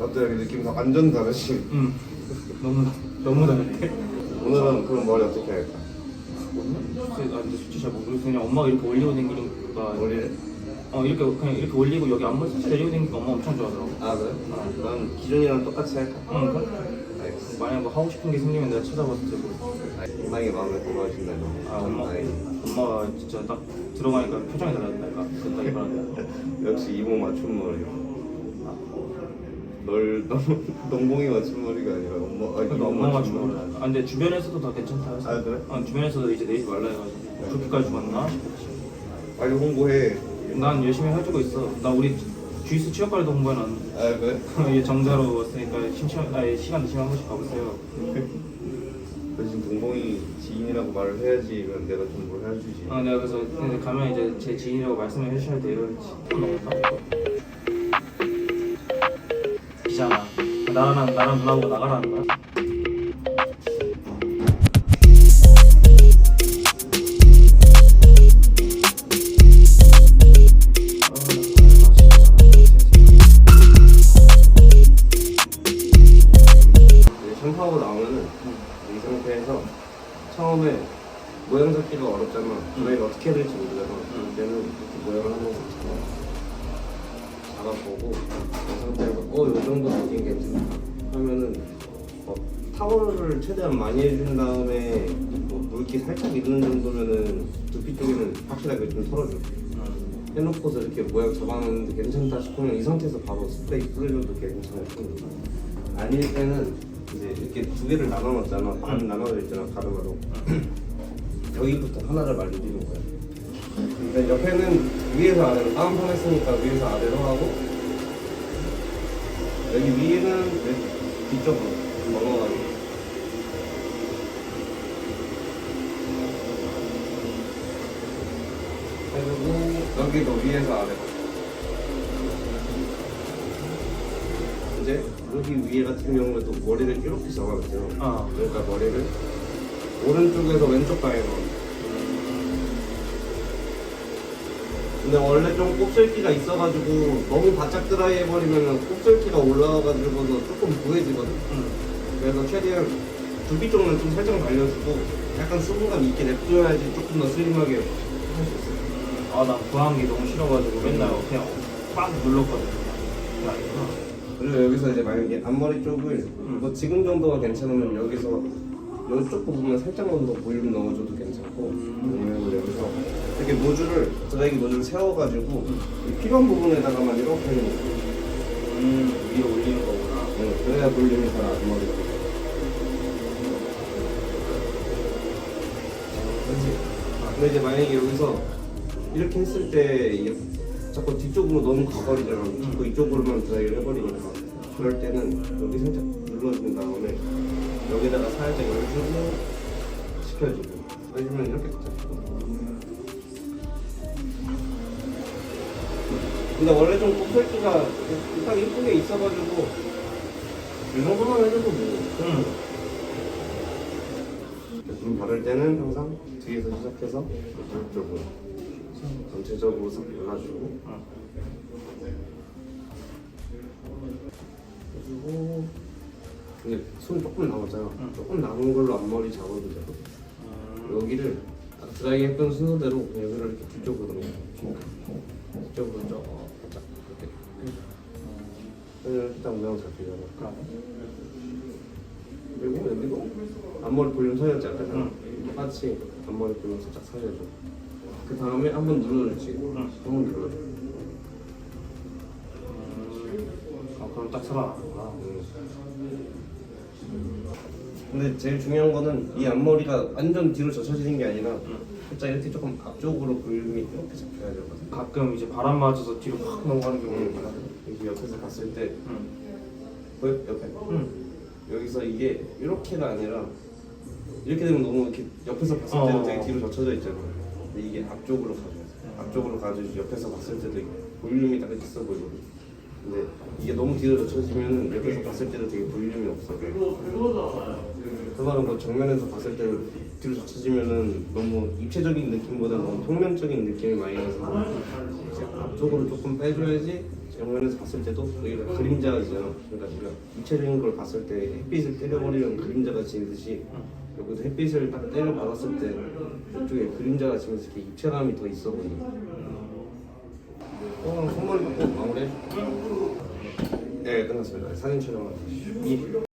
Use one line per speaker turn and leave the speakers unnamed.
어때 여기 느낌 다 완전 다르지?
응. 너무 너무 다르네.
오늘은 그럼 머리 어떻게 할까?
아 근데 솔직히 잘 모르겠어. 그냥 엄마가 이렇게 올리고 거가
머리를?
어 이렇게 그냥 이렇게 올리고 여기 앞머리 살짝 내리고 거 엄마 엄청 좋아하더라고.
아 그래? 난 기존이랑 똑같이 할까?
응. 그래?
알겠어
만약 뭐 하고 싶은 게 생기면 내가 찾아봤을 테고.
엄마에게 마음에 들어 하신다면
아 엄마. 엄마가 진짜 딱 들어가니까 표정이 달라진다니까. 그딱 이거는.
역시 이모 맞춤 머리 널 너무 농봉이 맞춤 머리가 아니라 엄마 아
엄마가
맞춤
주는
머리.
아 근데 주변에서도 다 괜찮다 해서.
아, 그래?
어 주변에서도 이제 내리지 말라 해가지고 그렇게까지 죽었나 싶었지.
빨리 홍보해
난 열심히 해주고 있어. 나 우리 주이스 취업관리도 홍보해놨는데.
아 그래?
이게 정자로 왔으니까 심심한 아니 시간 되시면 한 번씩 가보세요.
대신 동봉이 지인이라고 말을 해야지 그럼 내가 좀 뭘 해주지
아 내가 그래서 가면 이제 제 지인이라고 말씀을 해주셔야 돼요. 기잖아. 나랑 나랑 누나보고 나가라는 거야.
이제 샴푸하고 나오면은 이 상태에서 처음에 모양 잡기가 어렵잖아. 저희가 어떻게 해야 될지 모르잖아. 그럴 때는 이렇게 모양을 한번 잡아 잡아보고 그 상태에서 어이 정도 느낌 괜찮다 하면은 어, 타월을 최대한 많이 해준 다음에 뭐 물기 살짝 있는 정도면은 두피 쪽에는 확실하게 좀 털어줘. 해놓고서 이렇게 모양 잡아놨는데 괜찮다 싶으면 이 상태에서 바로 스프레이 뿌려줘도 괜찮고 아닐 때는 이제 이렇게 두 개를 나눠놨잖아. 반 나눠져 있잖아. 가로가로 여기부터 하나를 말려주는 거야 그러니까 옆에는 위에서 아래로 다운펌 했으니까 위에서 아래로 하고 여기 위에는 왼- 뒤쪽으로 넘어가고 그리고 여기도 위에서 아래로. 이제 여기 위에 같은 경우에도 머리를 이렇게 잡아놨어요.
아.
그러니까 머리를 오른쪽에서 왼쪽 방향으로 근데 원래 좀 곱슬기가 있어가지고 너무 바짝 드라이 해버리면 곱슬기가 올라와가지고도 조금 부해지거든 그래서 최대한 두피 쪽은 좀 살짝 말려주고 약간 수분감 있게 냅둬야지 조금 더 슬림하게 할 수 있어요
아 나 구하는 게 너무 싫어가지고 맨날 그냥 빡 눌렀거든. 아니구나.
그리고 여기서 이제 만약에 앞머리 쪽을 뭐 지금 정도가 괜찮으면 여기서 이쪽 부분만 살짝만 더 볼륨 넣어줘도 괜찮고 아니면 여기서 이렇게 모주를 드라이기 모주를 세워가지고 이 필요한 부분에다가만 이렇게
음 위로 올리는 거구나.
응, 그래야 볼륨이 잘 앞머리가 그렇지. 근데 이제 만약에 여기서 이렇게 했을 때 이게 자꾸 뒤쪽으로 너무 가버리잖아. 자꾸 이쪽으로만 드라이를 해버리니까 그럴 때는 여기 살짝 눌러준 다음에 여기다가 살짝 열주고 식혀주고 해주면 이렇게 잡히고 근데 원래 좀 곱슬기가 딱 이쁘게 있어가지고 이 정도만 해줘도 뭐
응.
눈 바를 때는 항상 뒤에서 시작해서 이쪽으로 전체적으로 싹 발라주고
응.
손 조금 남았잖아.
응.
조금 남은 걸로 앞머리 되고.
음.
여기를 딱 드라이 했던 순서대로 여기를 이렇게 뒤쪽으로 뒤쪽으로 쭉 살짝 이렇게. 그냥 일단 모양 잡히잖아. 그리고 여기도 앞머리 볼륨 살렸지 아까
응.
똑같이 앞머리 볼륨 살짝 살려줘. 그 다음에 한 번 눌러주지. 한 번 눌러줘.
아 그럼 딱 살아나는구나.
근데 제일 중요한 거는 이 앞머리가 완전 뒤로 젖혀지는 게 아니라 살짝 이렇게 조금 앞쪽으로 볼륨이 이렇게 잡혀야 되거든
가끔 이제 바람 맞아서 뒤로 확 넘어가는 경우가
응.
있구나.
여기 옆에서 봤을 때
응.
보여? 옆에
응.
여기서 이게 이렇게가 아니라 이렇게 되면 너무 이렇게 옆에서 봤을
어.
때는 되게 뒤로 젖혀져 있잖아 근데 이게 앞쪽으로 가져야 돼 앞쪽으로 가져야지 옆에서 봤을 때도 볼륨이 딱 있어 보이거든 근데 이게 너무 뒤로 젖혀지면 옆에서 봤을 때도 되게 볼륨이 없어 그 말은 뭐 정면에서 봤을 때 뒤로 젖혀지면은 너무 입체적인 느낌보다 너무 평면적인 느낌이 많이 나서 이제 앞쪽으로 조금 빼줘야지 정면에서 봤을 때도 여기가 그림자잖아. 그러니까 우리가 입체적인 걸 봤을 때 햇빛을 때려버리는 그림자가 지듯이 여기도 햇빛을 딱 때려 받았을 때 이쪽에 그림자가 지면서 이렇게 입체감이 더 있어 보이는. 어, 손머리 깎고 마무리해. 네, 끝났습니다. 사진 촬영은 이